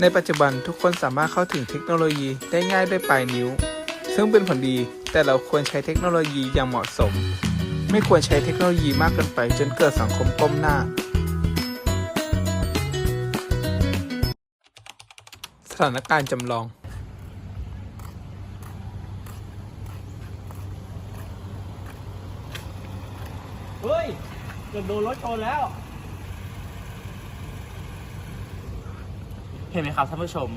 ในปัจจุบันทุกคนสามารถเข้าถึงเทคโนโลยีได้ง่ายด้วยปลายนิ้ว ซึ่งเป็นผลดีแต่เราควรใช้เทคโนโลยีอย่างเหมาะสม ไม่ควรใช้เทคโนโลยีมากเกินไปจนเกิดสังคมก้มหน้า สถานการณ์จำลองเฮ้ยเกือบโดนรถชนแล้ว เห็นไหมครับท่านผู้ชม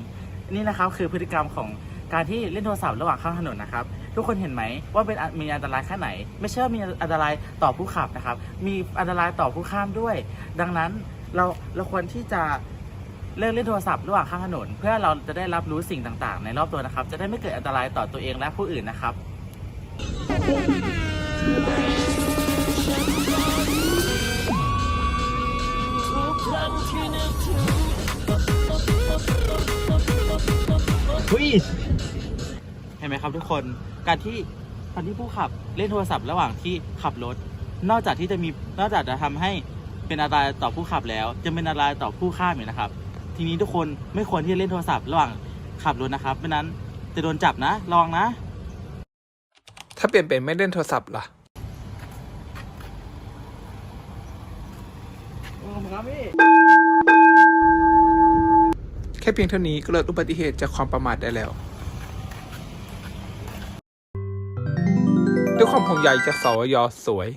นี่นะครับคือพฤติกรรมของการที่เล่นโทรศัพท์ระหว่างข้างถนนนะครับ ทุกคนเห็นไหมว่าเป็นมีอันตรายแค่ไหน ไม่ใช่ว่ามีอันตรายต่อผู้ขับนะครับ มีอันตรายต่อผู้ข้ามด้วย ดังนั้นเราเราควรที่จะเลิกเล่นโทรศัพท์ระหว่างข้างถนน เพื่อเราจะได้รับรู้สิ่งต่างๆ ในรอบตัวนะครับ จะได้ไม่เกิดอันตรายต่อตัวเองและผู้อื่นนะครับ เห็นไหมครับทุกคนการที่การที่ผู้ขับเล่นโทรศัพท์ระหว่างที่ขับรถ นอกจากที่จะมีนอกจากจะทำให้เป็นอันตรายต่อผู้ขับแล้ว จะเป็นอันตรายต่อผู้ข้ามอีกนะครับ ทีนี้ทุกคนไม่ควรที่จะเล่นโทรศัพท์ระหว่างขับรถนะครับไม่นั้นจะโดนจับนะระวังนะ ถ้าเปลี่ยนเป็นไม่เล่นโทรศัพท์ล่ะครับพี่แค่เพียงเท่านี้ก็ลดอุบัติเหตุจากความประมาทได้แล้ว ด้วยความห่วงใยจากสวยสวย